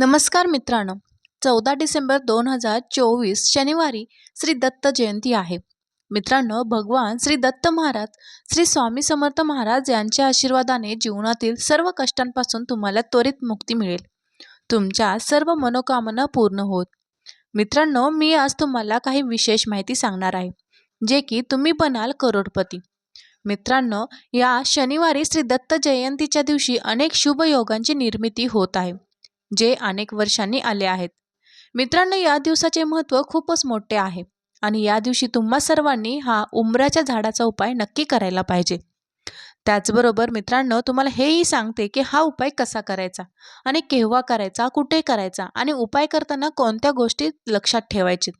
नमस्कार मित्रांनो. चौदा डिसेंबर दोन हजार चोवीस शनिवारी श्री दत्त जयंती आहे. मित्रांनो भगवान श्री दत्त महाराज श्री स्वामी समर्थ महाराज यांच्या आशीर्वादाने जीवनातील सर्व कष्टांपासून तुम्हाला त्वरित मुक्ती मिळेल. तुमच्या सर्व मनोकामना पूर्ण होत. मित्रांनो मी आज तुम्हाला काही विशेष माहिती सांगणार आहे जे की तुम्ही बनाल करोडपती. मित्रांनो या शनिवारी श्री दत्त जयंतीच्या दिवशी अनेक शुभ योगांची निर्मिती होत आहे. जे अनेक वर्षांनी आले आहेत. मित्रांनो या दिवसाचे महत्त्व खूपच मोठे आहे आणि या दिवशी तुम्हा सर्वांनी हा उमराच्या झाडाचा उपाय नक्की करायला पाहिजे. त्याचबरोबर मित्रांनो तुम्हाला हेही सांगते की हा उपाय कसा करायचा आणि केव्हा करायचा कुठे करायचा आणि उपाय करताना कोणत्या गोष्टी लक्षात ठेवायची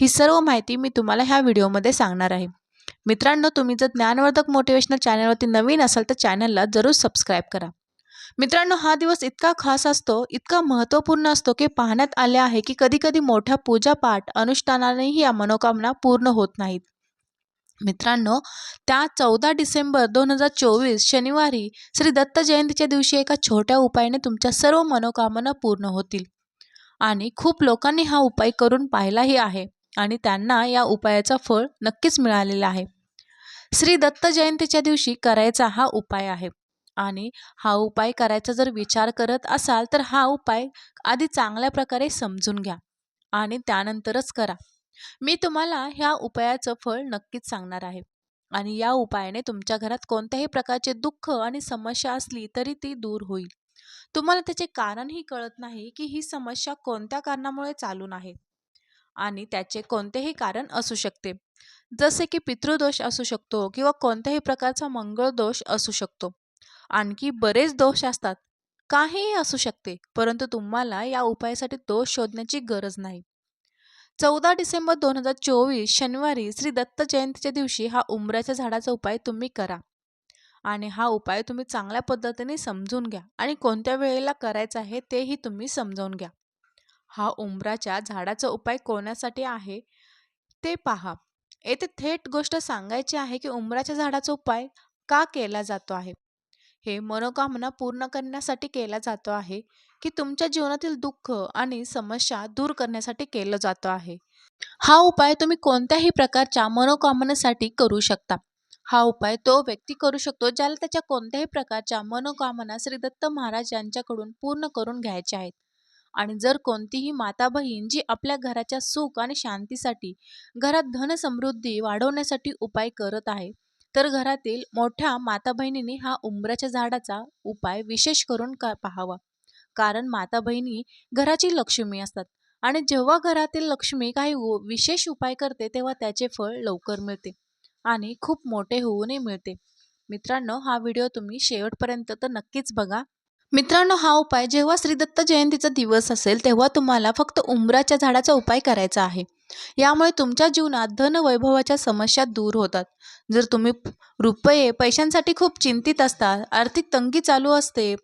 ही सर्व माहिती मी तुम्हाला ह्या व्हिडिओमध्ये सांगणार आहे. मित्रांनो तुम्ही जर ज्ञानवर्धक मोटिवेशनल चॅनलवरती नवीन असाल तर चॅनलला जरूर सबस्क्राईब करा. मित्रांनो हा दिवस इतका खास असतो इतका महत्त्वपूर्ण असतो की पाहण्यात आले आहे की कधीकधी मोठ्या पूजापाठ अनुष्ठानानेही या मनोकामना पूर्ण होत नाहीत. मित्रांनो त्या चौदा डिसेंबर दोन हजार चोवीस शनिवारी श्री दत्त जयंतीच्या दिवशी एका छोट्या उपायाने तुमच्या सर्व मनोकामना पूर्ण होतील. आणि खूप लोकांनी हा उपाय करून पाहिलाही आहे आणि त्यांना या उपायाचा फळ नक्कीच मिळालेला आहे. श्री दत्त जयंतीच्या दिवशी करायचा हा उपाय आहे. आणि हा उपाय करायचा जर विचार करत असाल तर हा उपाय आधी चांगल्या प्रकारे समजून घ्या आणि त्यानंतरच करा. मी तुम्हाला ह्या उपायाचं फळ नक्कीच सांगणार आहे आणि या उपायाने तुमच्या घरात कोणत्याही प्रकारचे दुःख आणि समस्या असली तरी ती दूर होईल. तुम्हाला त्याचे कारणही कळत नाही की ही समस्या कोणत्या कारणामुळे चालून आहे आणि त्याचे कोणतेही कारण असू शकते. जसे की पितृदोष असू शकतो किंवा कोणत्याही प्रकारचा मंगळ दोष असू शकतो. आणखी बरेच दोष असतात. काहीही असू शकते परंतु तुम्हाला या उपायासाठी दोष शोधण्याची गरज नाही. चौदा डिसेंबर दोन हजार चोवीस शनिवारी श्री दत्त जयंतीच्या दिवशी हा उमऱ्याच्या झाडाचा उपाय तुम्ही करा. आणि हा उपाय तुम्ही चांगल्या पद्धतीने समजून घ्या आणि कोणत्या वेळेला करायचा आहे तेही तुम्ही समजावून घ्या. हा उंबराच्या झाडाचा उपाय कोणासाठी आहे ते पहा. येथे थेट गोष्ट सांगायची आहे की उंबराच्या झाडाचा उपाय का केला जातो आहे? हे मनोकामना पूर्ण करण्यासाठी केला जातो आहे की तुमच्या जीवनातील दुःख आणि समस्या दूर करण्यासाठी केलं जातो आहे. हा उपाय तुम्ही कोणत्याही प्रकारच्या मनोकामनेसाठी करू शकता. हा उपाय तो व्यक्ती करू शकतो ज्याला त्याच्या कोणत्याही प्रकारच्या मनोकामना श्री दत्त महाराज यांच्याकडून पूर्ण करून घ्यायच्या आहेत. आणि जर कोणतीही माता बहीण जी आपल्या घराच्या सुख आणि शांतीसाठी घरात धन समृद्धी वाढवण्यासाठी उपाय करत आहे तर घरातील मोठ्या माता बहिणींनी हा उंबराच्या झाडाचा उपाय विशेष करून का पाहावा? कारण माता बहिणी घराची लक्ष्मी असतात आणि जेव्हा घरातील लक्ष्मी काही विशेष उपाय करते तेव्हा त्याचे फळ लवकर मिळते आणि खूप मोठे होऊनही मिळते. मित्रांनो हा व्हिडिओ तुम्ही शेवटपर्यंत तर नक्कीच बघा. मित्रांनो हा उपाय जेव्हा श्रीदत्त जयंतीचा दिवस असेल तेव्हा तुम्हाला फक्त उंबराच्या झाडाचा उपाय करायचा आहे. यामुळे तुमच्या जीवनात धन वैभवाच्या समस्या दूर होतात. जर तुम्ही रुपये पैशांसाठी खूप चिंतित असता आर्थिक तंगी चालू असते.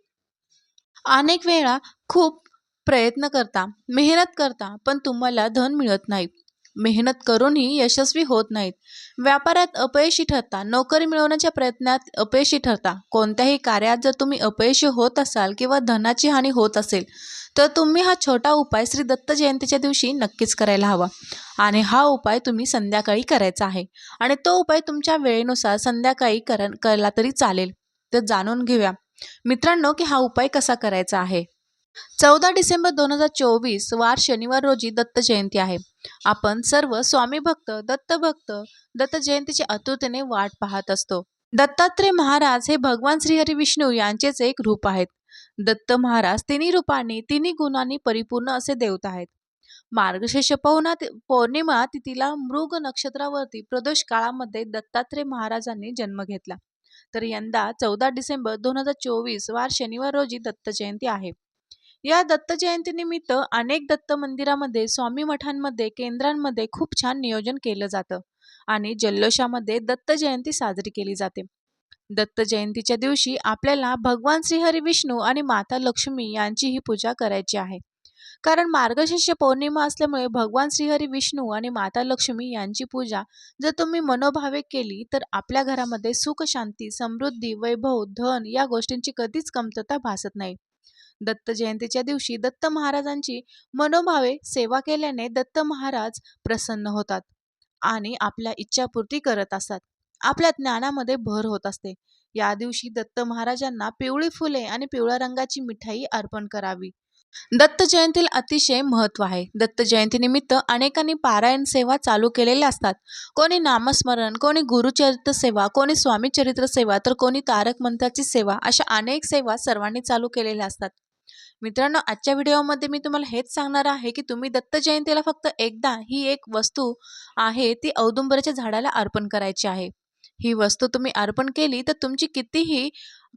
अनेक वेळा खूप प्रयत्न करता मेहनत करता पण तुम्हाला धन मिळत नाही. मेहनत करूनही यशस्वी होत नाहीत. व्यापारात अपयशी ठरता नोकरी मिळवण्याच्या प्रयत्नात अपयशी ठरता. कोणत्याही कार्यात जर तुम्ही अपयशी होत असाल किंवा धनाची हानी होत असेल तर तुम्ही हा छोटा उपाय श्री दत्त जयंतीच्या दिवशी नक्कीच करायला हवा. आणि हा उपाय तुम्ही संध्याकाळी करायचा आहे. आणि तो उपाय तुमच्या वेळेनुसार संध्याकाळी कर केला तरी चालेल. तर जाणून घेऊया. मित्रांनो की हा उपाय कसा करायचा आहे? चौदा डिसेंबर दोन हजार चोवीस वार शनिवार रोजी दत्त जयंती आहे. आपण सर्व स्वामी भक्त दत्तभक्त दत्त जयंतीची आतुरतेने वाट पाहत असतो. दत्तात्रय महाराज हे भगवान श्रीहरी विष्णू यांचेच एक रूप आहेत. दत्त महाराज तिन्ही रूपांनी तिन्ही गुणांनी परिपूर्ण असे देवता आहेत. मार्गशीर्ष पौर्णा पौर्णिमा तिथीला मृग नक्षत्रावरती प्रदोष काळामध्ये दत्तात्रय महाराजांनी जन्म घेतला. तर यंदा चौदा डिसेंबर दोन हजार चोवीस वार शनिवार रोजी दत्त जयंती आहे. या दत्त जयंतीनिमित्त अनेक दत्त मंदिरामध्ये स्वामी मठांमध्ये केंद्रांमध्ये खूप छान नियोजन केलं जातं आणि जल्लोषामध्ये दत्त जयंती साजरी केली जाते. दत्त जयंतीच्या दिवशी आपल्याला भगवान श्रीहरी विष्णू आणि माता लक्ष्मी यांचीही पूजा करायची आहे. कारण मार्गशीर्ष पौर्णिमा असल्यामुळे भगवान श्रीहरी विष्णू आणि माता लक्ष्मी यांची पूजा जर तुम्ही मनोभावे केली तर आपल्या घरामध्ये सुख शांती समृद्धी वैभव धन या गोष्टींची कधीच कमतरता भासत नाही. दत्त जयंतीच्या दिवशी दत्त महाराजांची मनोभावे सेवा केल्याने दत्त महाराज प्रसन्न होतात आणि आपल्या इच्छापूर्ती करत असतात. आपल्या ज्ञानामध्ये भर होत असते. या दिवशी दत्त महाराजांना पिवळी फुले आणि पिवळ्या रंगाची मिठाई अर्पण करावी. दत्त जयंतीला अतिशय महत्त्व आहे. दत्त जयंतीनिमित्त अनेकांनी पारायण सेवा चालू केलेल्या असतात. कोणी नामस्मरण कोणी गुरुचरित्र सेवा कोणी स्वामी चरित्र सेवा तर कोणी तारक मंत्राची सेवा अशा अनेक सेवा सर्वांनी चालू केलेल्या असतात. मित्रांनो आजच्या व्हिडिओमध्ये मी तुम्हाला हेच सांगणार आहे की तुम्ही दत्त जयंतीला फक्त एकदा ही एक वस्तू आहे ती औदुंबराच्या झाडाला अर्पण करायची आहे. ही वस्तू तुम्ही अर्पण केली तर तुमची कितीही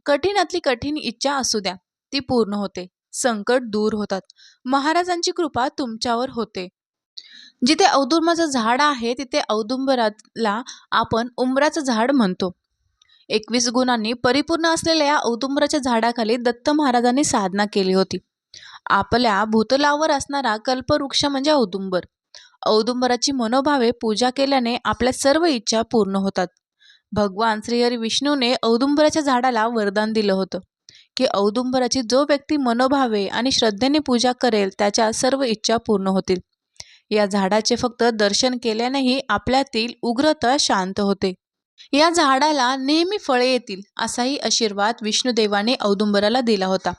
कठीणातली कठीण इच्छा असू द्या ती पूर्ण होते. संकट दूर होतात. महाराजांची कृपा तुमच्यावर होते. जिथे औदुंबराचं झाड आहे तिथे औदुंबराला आपण उंबराचं झाड म्हणतो. एकवीस गुणांनी परिपूर्ण असलेल्या या औदुंबराच्या झाडाखाली दत्त महाराजांनी साधना केली होती. आपल्या भूतलावर असणारा कल्पवृक्ष म्हणजे औदुंबर. औदुंबराची मनोभावे पूजा केल्याने आपल्या सर्व इच्छा पूर्ण होतात. भगवान श्रीहरी विष्णूने औदुंबराच्या झाडाला वरदान दिलं होतं की औदुंबराची जो व्यक्ती मनोभावे आणि श्रद्धेने पूजा करेल त्याच्या सर्व इच्छा पूर्ण होतील. या झाडाचे फक्त दर्शन केल्यानेही आपल्यातील उग्रता शांत होते. या झाडाला नेहमी फळे येतील असाही आशीर्वाद विष्णुदेवाने औदुंबराला दिला होता.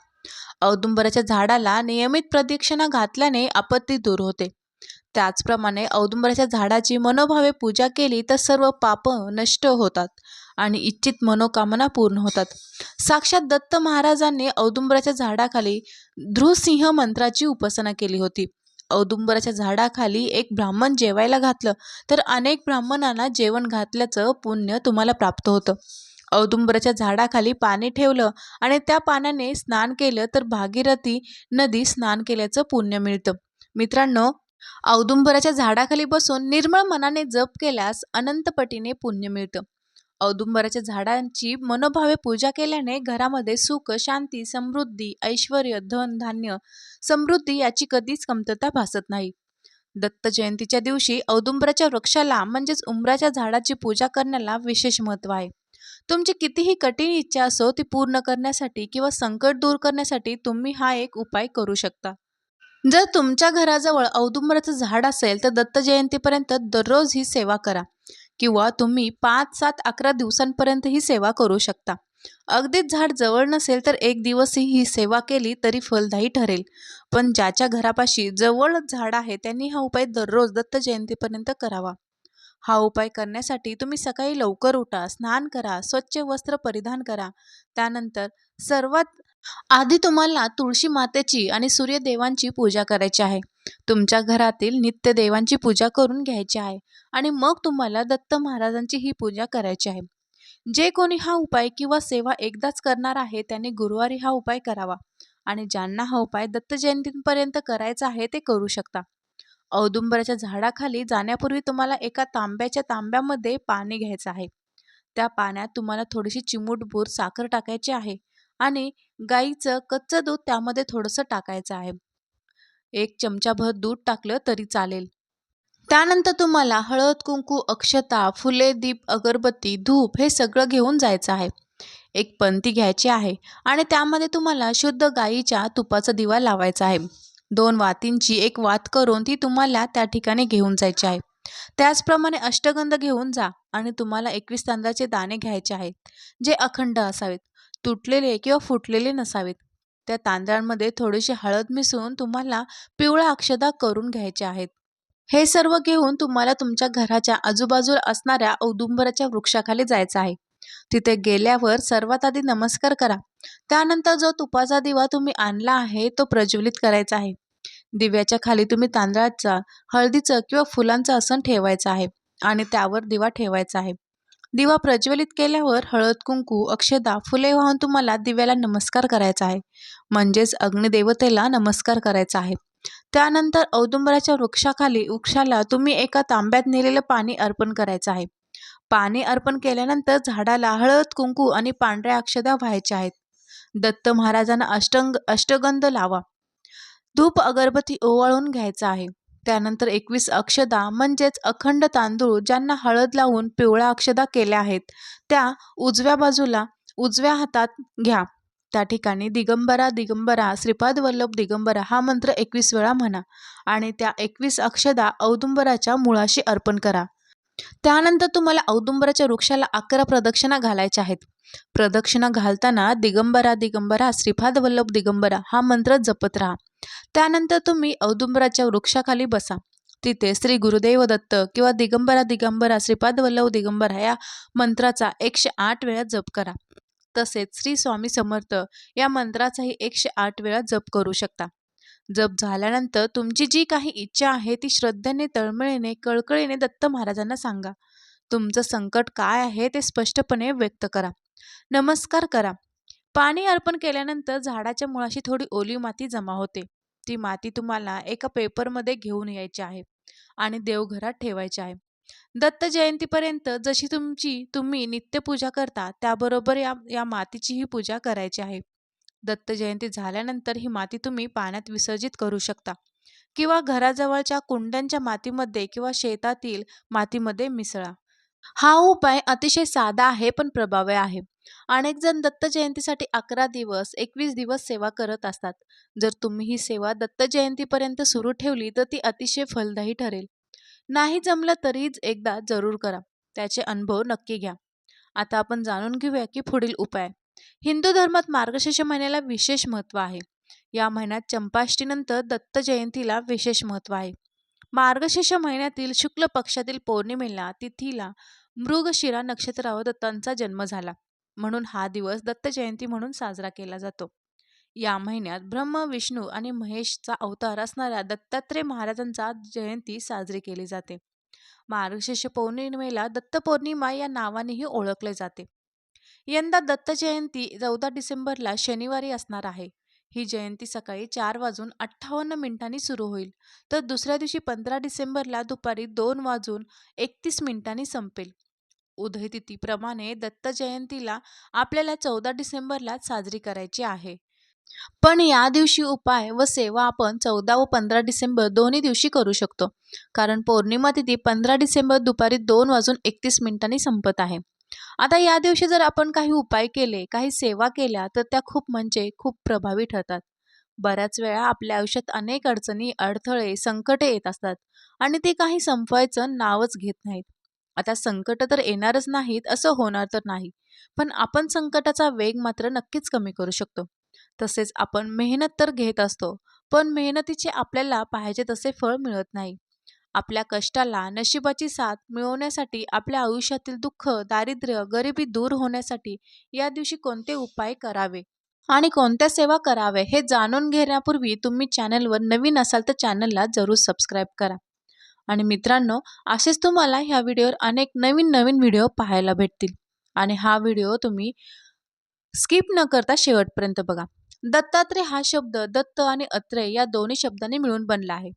औदुंबराच्या झाडाला नियमित प्रदक्षिणा घातल्याने आपत्ती दूर होते. त्याचप्रमाणे औदुंबराच्या झाडाची मनोभावे पूजा केली तर सर्व पाप नष्ट होतात आणि इच्छित मनोकामना पूर्ण होतात. साक्षात दत्त महाराजांनी औदुंबराच्या झाडाखाली ध्रुसिंह मंत्राची उपासना केली होती. औदुंबराच्या झाडाखाली एक ब्राह्मण जेवायला घातलं तर अनेक ब्राह्मणांना जेवण घातल्याचं पुण्य तुम्हाला प्राप्त होतं. औदुंबराच्या झाडाखाली पाणी ठेवलं आणि त्या पाण्याने स्नान केलं तर भागीरथी नदी स्नान केल्याचं पुण्य मिळतं. मित्रांनो औदुंबराच्या झाडाखाली बसून निर्मळ मनाने जप केल्यास अनंतपटीने पुण्य मिळतं. औदुंबराच्या झाडांची मनोभावे पूजा केल्याने घरामध्ये सुख शांती समृद्धी ऐश्वर धन धान्य समृद्धी याची कधीच कमतरता भासत नाही. दत्त जयंतीच्या दिवशी औदुंबराच्या वृक्षाला म्हणजेच उंबराच्या झाडाची पूजा करण्याला विशेष महत्त्व आहे. तुमची कितीही कठीण इच्छा असो ती पूर्ण करण्यासाठी किंवा संकट दूर करण्यासाठी तुम्ही हा एक उपाय करू शकता. जर तुमच्या घराजवळ औदुंबराचं झाड असेल तर दत्त जयंतीपर्यंत दररोज ही सेवा करा. किंवा तुम्ही पाच सात अकरा दिवसांपर्यंत ही सेवा करू शकता. अगदीच झाड जवळ नसेल तर एक दिवसही ही सेवा केली तरी फलदायी ठरेल. पण ज्याच्या घरापाशी जवळ झाड आहे त्यांनी हा उपाय दररोज दत्त जयंतीपर्यंत करावा. हा उपाय करण्यासाठी तुम्ही सकाळी लवकर उठा स्नान करा स्वच्छ वस्त्र परिधान करा. त्यानंतर सर्वात आधी तुम्हाला तुळशी मातेची आणि सूर्यदेवांची पूजा करायची आहे. तुमच्या घरातील नित्य देवांची पूजा करून घ्यायची आहे आणि मग तुम्हाला दत्त महाराजांची ही पूजा करायची आहे. जे कोणी हा उपाय किंवा सेवा एकदाच करणार आहे त्यांनी गुरुवारी हा उपाय करावा आणि ज्यांना हा उपाय दत्त जयंतीपर्यंत करायचा आहे ते करू शकता. औदुंबराच्या झाडाखाली जाण्यापूर्वी तुम्हाला एका तांब्याच्या तांब्यामध्ये पाणी घ्यायचं आहे. त्या पाण्यात तुम्हाला थोडीशी चिमूटभूर साखर टाकायची आहे आणि गाईचं कच्चं दूध त्यामध्ये थोडंसं टाकायचं आहे. एक चमचाभर दूध टाकलं तरी चालेल. त्यानंतर तुम्हाला हळद कुंकू अक्षता फुले दीप अगरबत्ती धूप हे सगळं घेऊन जायचं आहे. एक पंती घ्यायची आहे आणि त्यामध्ये तुम्हाला शुद्ध गाईच्या तुपाचा दिवा लावायचा आहे. दोन वातींची एक वात करून ती तुम्हाला त्या ठिकाणी घेऊन जायची आहे. त्याचप्रमाणे अष्टगंध घेऊन जा आणि तुम्हाला एकवीस तांदळाचे दाणे घ्यायचे आहेत जे अखंड असावेत. तुटलेले किंवा फुटलेले नसावेत. त्या तांदळांमध्ये थोडीशी हळद मिसळून तुम्हाला पिवळा अक्षदा करून घ्यायचे आहेत. हे सर्व घेऊन तुम्हाला तुमच्या घराच्या आजूबाजूला असणाऱ्या औदुंबराच्या वृक्षाखाली जायचं आहे. तिथे गेल्यावर सर्वात आधी नमस्कार करा. त्यानंतर जो तुपाचा दिवा तुम्ही आणला आहे तो प्रज्वलित करायचा आहे. दिव्याच्या खाली तुम्ही तांदळाचा हळदीचं किंवा फुलांचं आसन ठेवायचं आहे आणि त्यावर दिवा ठेवायचा आहे. दिवा प्रज्वलित केल्यावर हळद कुंकू अक्षदा फुले वाहून तुम्हाला दिव्याला नमस्कार करायचा आहे. म्हणजेच अग्निदेवतेला नमस्कार करायचा आहे. त्यानंतर औदुंबराच्या वृक्षाखाली वृक्षाला तुम्ही एका तांब्यात नेलेलं पाणी अर्पण करायचं आहे. पाणी अर्पण केल्यानंतर झाडाला हळद कुंकू आणि पांढऱ्या अक्षदा व्हायच्या आहेत. दत्त महाराजांना अष्टंग अष्टगंध लावा. धूप अगरबत्ती ओवाळून घ्यायचा आहे. त्यानंतर एकवीस अक्षदा म्हणजेच अखंड तांदूळ ज्यांना हळद लावून पिवळ्या अक्षदा केल्या आहेत त्या उजव्या बाजूला उजव्या हातात घ्या. त्या ठिकाणी दिगंबरा दिगंबरा श्रीपाद वल्लभ दिगंबरा हा मंत्र एकवीस वेळा म्हणा आणि त्या एकवीस अक्षदा औदुंबराच्या मुळाशी अर्पण करा. त्यानंतर तुम्हाला औदुंबराच्या वृक्षाला अकरा प्रदक्षिणा घालायच्या आहेत. प्रदक्षिणा घालताना दिगंबरा दिगंबरा श्रीपाद वल्लभ दिगंबरा हा मंत्र जपत राहा. त्यानंतर तुम्ही औदुंबराच्या वृक्षाखाली बसा. तिथे श्री गुरुदेव दत्त किंवा दिगंबरा दिगंबरा श्रीपाद वल्लभ दिगंबरा या मंत्राचा एकशे आठ वेळा जप करा. तसेच श्री स्वामी समर्थ या मंत्राचाही एकशे आठ वेळा जप करू शकता. जप झाल्यानंतर तुमची जी काही इच्छा आहे ती श्रद्धेने तळमळीने कळकळीने दत्त महाराजांना सांगा. तुमचं संकट काय आहे ते स्पष्टपणे व्यक्त करा. नमस्कार करा. पाणी अर्पण केल्यानंतर झाडाच्या मुळाशी थोडी ओली माती जमा होते. ती माती तुम्हाला एका पेपरमध्ये घेऊन यायची आहे आणि देवघरात ठेवायची आहे. दत्त जयंतीपर्यंत जशी तुमची तुम्ही नित्यपूजा करता त्याबरोबर या या मातीचीही पूजा करायची आहे. दत्त जयंती झाल्यानंतर ही माती तुम्ही पाण्यात विसर्जित करू शकता. किंवा घराजवळच्या कुंड्यांच्या मातीमध्ये किंवा शेतातील मातीमध्ये मिसळा. हा उपाय अतिशय साधा आहे पण प्रभावी आहे. अनेक जण दत्त जयंतीसाठी अकरा दिवस एकवीस दिवस सेवा करत असतात. जर तुम्ही ही सेवा दत्त जयंतीपर्यंत सुरू ठेवली तर ती अतिशय फलदायी ठरेल. नाही जमलं तरीच एकदा जरूर करा. त्याचे अनुभव नक्की घ्या. आता आपण जाणून घेऊया की पुढील उपाय. हिंदू धर्मात मार्गशीर्ष महिन्याला विशेष महत्त्व आहे. या महिन्यात चंपाष्टीनंतर दत्त जयंतीला विशेष महत्त्व आहे. मार्गशीर्ष महिन्यातील शुक्ल पक्षातील पौर्णिमेला तिथीला मृगशिरा नक्षत्रावर दत्तांचा जन्म झाला. म्हणून हा दिवस दत्त जयंती म्हणून साजरा केला जातो. या महिन्यात ब्रह्म विष्णू आणि महेशचा अवतार असणाऱ्या दत्तात्रय महाराजांचा जयंती साजरी केली जाते. मार्गशीर्ष पौर्णिमेला दत्त पौर्णिमा या नावानेही ओळखले जाते. यंदा दत्त जयंती चौदा डिसेंबरला शनिवारी असणार आहे. ही जयंती सकाळी चार वाजून अठ्ठावन्न मिनिटांनी सुरू होईल. तर दुसऱ्या दिवशी पंधरा डिसेंबरला दुपारी दोन वाजून एकतीस मिनिटांनी संपेल. उदयतिथीप्रमाणे दत्त जयंतीला आपल्याला चौदा डिसेंबरला साजरी करायची आहे. पण या दिवशी उपाय व सेवा आपण चौदा व पंधरा डिसेंबर दोन्ही दिवशी करू शकतो. कारण पौर्णिमा तिथी पंधरा डिसेंबर दुपारी दोन वाजून एकतीस मिनिटांनी संपत आहे. आता या दिवशी जर आपण काही उपाय केले काही सेवा केल्या तर त्या खूप म्हणजे खूप प्रभावी ठरतात. बऱ्याच वेळा आपल्या आयुष्यात अनेक अडचणी अडथळे संकटे येत असतात आणि ते काही संपवायचं नावच घेत नाहीत. आता संकट तर येणारच नाहीत असं होणार तर नाही. पण आपण संकटाचा वेग मात्र नक्कीच कमी करू शकतो. तसेच आपण मेहनत तर घेत असतो पण मेहनतीचे आपल्याला पाहिजे तसे फळ मिळत नाही. आपल्या कष्टाला नशिबाची साथ मिळवण्यासाठी आपल्या आयुष्यातील दुःख दारिद्र्य गरिबी दूर होण्यासाठी या दिवशी कोणते उपाय करावे आणि कोणत्या सेवा करावे हे जाणून घेण्यापूर्वी तुम्ही चॅनलवर नवीन असाल तर चॅनलला जरूर सबस्क्राईब करा. आणि मित्रांनो असेच तुम्हाला ह्या व्हिडिओवर अनेक नवीन नवीन व्हिडिओ पाहायला भेटतील. आणि हा व्हिडिओ तुम्ही स्किप न करता शेवटपर्यंत बघा. दत्तात्रय हा शब्द दत्त आणि अत्रेय या दोन्ही शब्दांनी मिळून बनला आहे.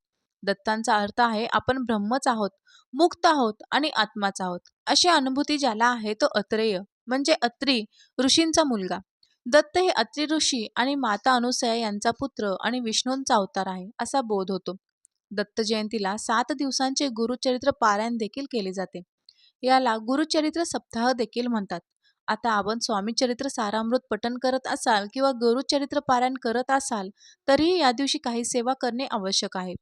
दत्तांचा अर्थ आहे आपण ब्रह्मच आहोत मुक्त आहोत आणि आत्माच आहोत. अशी अनुभूती ज्याला आहे तो अत्रेय म्हणजे अत्री ऋषींचा मुलगा. दत्त हे अत्री ऋषी आणि माता अनुसया यांचा पुत्र आणि विष्णूंचा अवतार आहे असा बोध होतो. दत्त जयंतीला सात दिवसांचे गुरुचरित्र पारायण देखील केले जाते. याला गुरुचरित्र सप्ताह देखील म्हणतात. आता आपण स्वामी चरित्र सारामृत पठण करत असाल किंवा गुरुचरित्र पारायण करत असाल तरीही या दिवशी काही सेवा करणे आवश्यक आहे.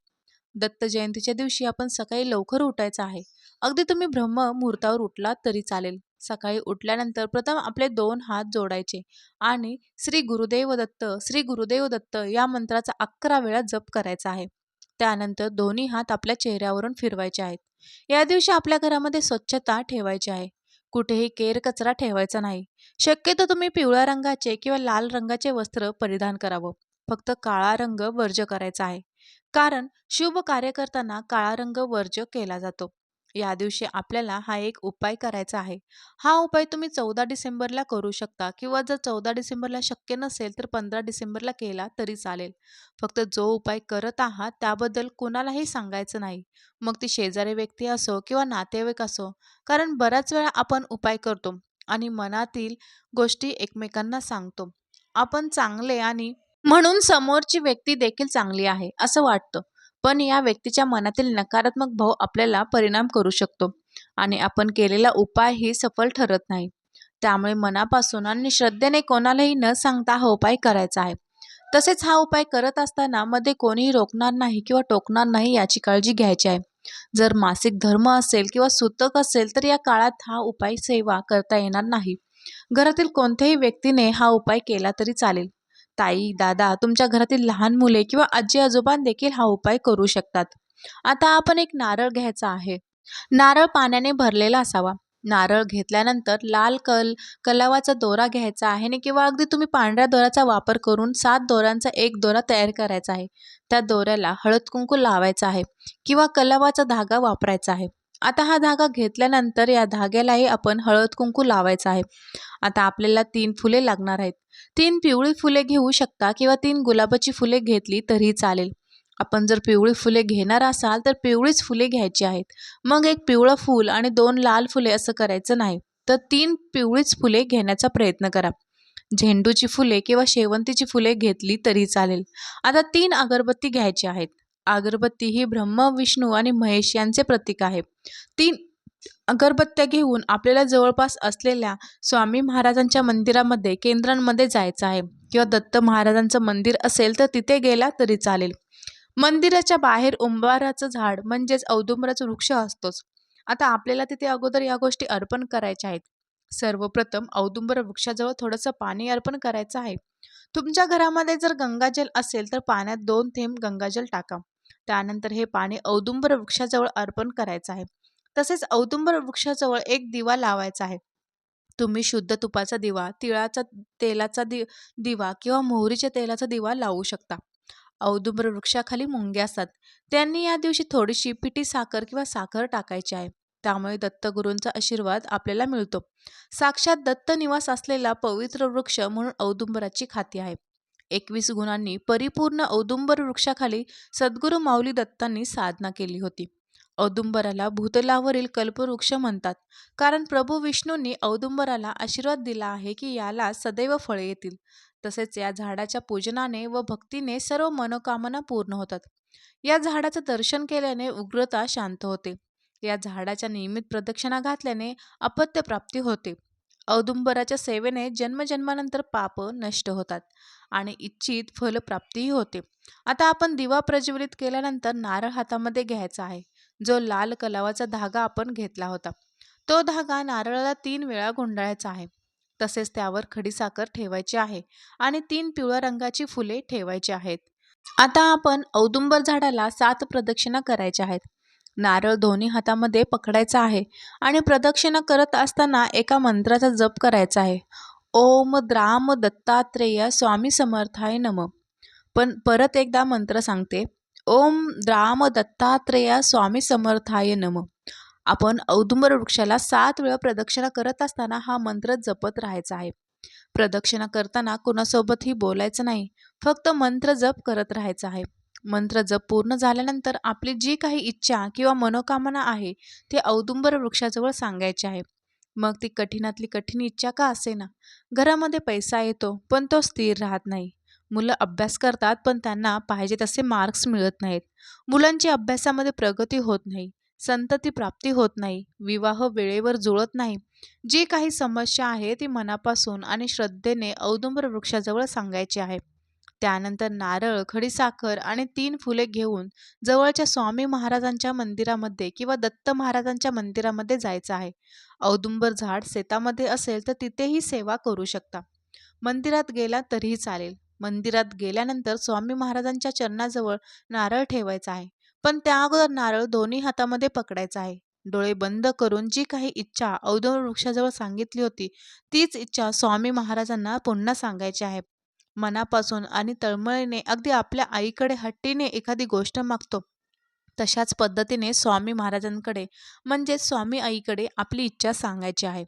दत्त जयंतीच्या दिवशी आपण सकाळी लवकर उठायचं आहे. अगदी तुम्ही ब्रह्म मुहूर्तावर उठलात तरी चालेल. सकाळी उठल्यानंतर प्रथम आपले दोन हात जोडायचे आणि श्री गुरुदेव दत्त श्री गुरुदेव दत्त या मंत्राचा अकरा वेळा जप करायचा आहे. त्यानंतर दोन्ही हात आपल्या चेहऱ्यावरून फिरवायचे आहेत. या दिवशी आपल्या घरामध्ये स्वच्छता ठेवायची आहे. कुठेही केर कचरा ठेवायचा नाही. शक्यतो तुम्ही पिवळ्या रंगाचे किंवा लाल रंगाचे वस्त्र परिधान करावं. फक्त काळा रंग वर्ज करायचा आहे. कारण शुभ कार्य करताना काळा रंग वर्ज्य केला जातो. या दिवशी आपल्याला हा एक उपाय करायचा आहे. हा उपाय तुम्ही चौदा डिसेंबरला करू शकता किंवा जर चौदा डिसेंबरला शक्य नसेल तर पंधरा डिसेंबरला केला तरी चालेल. फक्त जो उपाय करत आहात त्याबद्दल कुणालाही सांगायचं नाही. मग ती शेजारी व्यक्ती असो किंवा नातेवाईक असो कारण बऱ्याच वेळा आपण उपाय करतो आणि मनातील गोष्टी एकमेकांना सांगतो. आपण चांगले आणि म्हणून समोरची व्यक्ती देखील चांगली आहे असं वाटतं. पण या व्यक्तीच्या मनातील नकारात्मक भाव आपल्याला परिणाम करू शकतो आणि आपण केलेला उपायही सफल ठरत नाही. त्यामुळे मनापासून आणि श्रद्धेने कोणालाही न सांगता हा उपाय करायचा आहे. तसेच हा उपाय करत असताना मध्ये कोणीही रोखणार नाही किंवा टोकणार नाही याची काळजी घ्यायची आहे. जर मासिक धर्म असेल किंवा सुतक असेल तर या काळात हा उपाय सेवा करता येणार नाही. घरातील कोणत्याही व्यक्तीने हा उपाय केला तरी चालेल. ताई दादा तुमच्या घरातील लहान मुले किंवा आजी आजोबा देखील हा उपाय करू शकतात. आता आपण एक नारळ घ्यायचा आहे. नारळ पाण्याने भरलेला असावा. नारळ घेतल्यानंतर लाल कल कलावाचा दोरा घ्यायचा आहे आणि किंवा अगदी तुम्ही पांढऱ्या दोऱ्याचा वापर करून सात दोऱ्यांचा एक दोरा तयार करायचा आहे. त्या दोऱ्याला हळद कुंकू लावायचा आहे किंवा कलावाचा धागा वापरायचा आहे. आता हा धागा घेतल्यानंतर या धाग्यालाही आपण हळद कुंकू लावायचा आहे. आता आपल्याला तीन फुले लागणार आहेत. तीन पिवळी फुले घेऊ शकता किंवा तीन गुलाबाची फुले घेतली तरी चालेल. आपण जर पिवळी फुले घेणार असाल तर पिवळीच फुले घ्यायची आहेत. मग एक पिवळं फूल आणि दोन लाल फुले असं करायचं नाही तर तीन पिवळीच फुले घेण्याचा प्रयत्न करा. झेंडूची फुले किंवा शेवंतीची फुले घेतली तरी चालेल. आता तीन अगरबत्ती घ्यायची आहेत. अगरबत्ती ही ब्रह्म विष्णू आणि महेश यांचे प्रतीक आहे. तीन अगरबत्त्या घेऊन आपल्याला जवळपास असलेल्या स्वामी महाराजांच्या मंदिरामध्ये केंद्रांमध्ये जायचं आहे किंवा दत्त महाराजांचं मंदिर असेल तर तिथे गेला तरी चालेल. मंदिराच्या बाहेर उंबाराचं झाड म्हणजेच औदुंबराचा वृक्ष असतोच. आता आपल्याला तिथे अगोदर या गोष्टी अर्पण करायच्या आहेत. सर्वप्रथम औदुंबर वृक्षाजवळ थोडंसं पाणी अर्पण करायचं आहे. तुमच्या घरामध्ये जर गंगाजल असेल तर पाण्यात दोन थेंब गंगाजल टाका. त्यानंतर हे पाणी औदुंबर वृक्षाजवळ अर्पण करायचं आहे. तसेच औदुंबर वृक्षाजवळ एक दिवा लावायचा आहे. तुम्ही शुद्ध तुपाचा दिवा तिळाचा तेलाचा दि दिवा किंवा मोहरीच्या तेलाचा दिवा लावू शकता. औदुंबर वृक्षाखाली मुंग्या असतात. त्यांनी या दिवशी थोडीशी पिठी साखर किंवा साखर टाकायची आहे. त्यामुळे दत्तगुरूंचा आशीर्वाद आपल्याला मिळतो. साक्षात दत्त निवास असलेला पवित्र वृक्ष म्हणून औदुंबराची खाती आहे. एकवीस गुणांनी परिपूर्ण औदुंबर वृक्षाखाली सद्गुरू माऊली दत्तांनी साधना केली होती. औदुंबराला भूतलावरील कल्पवृक्ष म्हणतात. कारण प्रभू विष्णूंनी औदुंबराला आशीर्वाद दिला आहे की याला सदैव फळे येतील. तसेच या झाडाच्या पूजनाने व भक्तीने सर्व मनोकामना पूर्ण होतात. या झाडाचं दर्शन केल्याने उग्रता शांत होते. या झाडाच्या नियमित प्रदक्षिणा घातल्याने अपत्य प्राप्ती होते. औदुंबराच्या सेवेने जन्मजन्मानंतर पाप नष्ट होतात आणि इच्छित फलप्राप्तीही होते. आता आपण दिवा प्रज्वलित केल्यानंतर नारळ हातामध्ये घ्यायचा आहे. जो लाल कलावाचा धागा आपण घेतला होता. तो धागा नारळाला तीन वेळा गुंडाळायचा आहे. तसेच त्यावर खडीसाखर ठेवायची आहे आणि तीन पिवळ्या रंगाची फुले ठेवायची आहेत. आता आपण औदुंबर झाडाला सात प्रदक्षिणा करायच्या आहेत. नारळ दोन्ही हातामध्ये पकडायचा आहे आणि प्रदक्षिणा करत असताना एका मंत्राचा जप करायचा आहे. ओम द्राम दत्तात्रेय स्वामी समर्थाय नम. पण परत एकदा मंत्र सांगते. ओम राम दत्तात्रेय स्वामी समर्थाय नम. आपण औदुंबर वृक्षाला सात वेळा प्रदक्षिणा करत असताना हा मंत्र जपत राहायचा आहे. प्रदक्षिणा करताना कुणासोबतही बोलायचं नाही फक्त मंत्र जप करत राहायचं आहे. मंत्र जप पूर्ण झाल्यानंतर आपली जी काही इच्छा किंवा मनोकामना आहे ती औदुंबर वृक्षाजवळ सांगायची आहे. मग ती कठीणातली कठीण इच्छा का असे ना घरामध्ये पैसा येतो पण तो स्थिर राहत नाही. मुलं अभ्यास करतात पण त्यांना पाहिजे तसे मार्क्स मिळत नाहीत. मुलांची अभ्यासामध्ये प्रगती होत नाही संतती प्राप्ती होत नाही विवाह वेळेवर जुळत नाही. जी काही समस्या आहे ती मनापासून आणि श्रद्धेने औदुंबर वृक्षाजवळ सांगायची आहे. त्यानंतर नारळ खडीसाखर आणि तीन फुले घेऊन जवळच्या स्वामी महाराजांच्या मंदिरामध्ये किंवा दत्त महाराजांच्या मंदिरामध्ये जायचं आहे. औदुंबर झाड शेतामध्ये असेल तर तिथेही सेवा करू शकता. मंदिरात गेला तरीही चालेल. मंदिरात गेल्यानंतर स्वामी महाराजांच्या चरणाजवळ नारळ ठेवायचा आहे. पण त्या अगोदर नारळ दोन्ही हातामध्ये पकडायचा आहे. डोळे बंद करून जी काही इच्छा औदुंबर वृक्षाजवळ सांगितली होती तीच इच्छा स्वामी महाराजांना पुन्हा सांगायची आहे. मनापासून आणि तळमळीने अगदी आपल्या आईकडे हट्टीने एखादी गोष्ट मागतो. तशाच पद्धतीने स्वामी महाराजांकडे म्हणजे स्वामी आईकडे आपली इच्छा सांगायची आहे.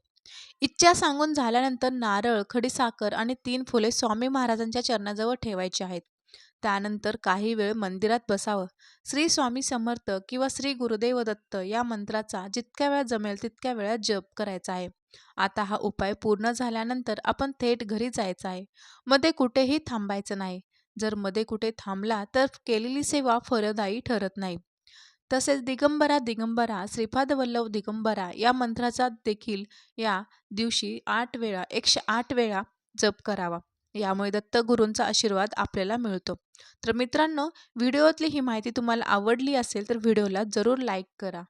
इच्छा सांगून झाल्यानंतर नारळ खडीसाखर आणि तीन फुले स्वामी महाराजांच्या चरणाजवळ ठेवायची आहेत. त्यानंतर काही वेळ मंदिरात बसावं. श्री स्वामी समर्थ किंवा श्री गुरुदेव दत्त या मंत्राचा जितक्या वेळा जमेल तितक्या वेळा जप करायचा आहे. आता हा उपाय पूर्ण झाल्यानंतर आपण थेट घरी जायचं आहे. मध्ये कुठेही थांबायचं नाही. जर मध्ये कुठे थांबला तर केलेली सेवा फलदायी ठरत नाही. तसेच दिगंबरा दिगंबरा श्रीपाद वल्लभ दिगंबरा या मंत्राचा देखील या दिवशी आठ वेळा एकशे आठ वेळा जप करावा. यामुळे दत्तगुरूंचा आशीर्वाद आपल्याला मिळतो. तर मित्रांनो व्हिडिओतली ही माहिती तुम्हाला आवडली असेल तर व्हिडिओला जरूर लाईक करा.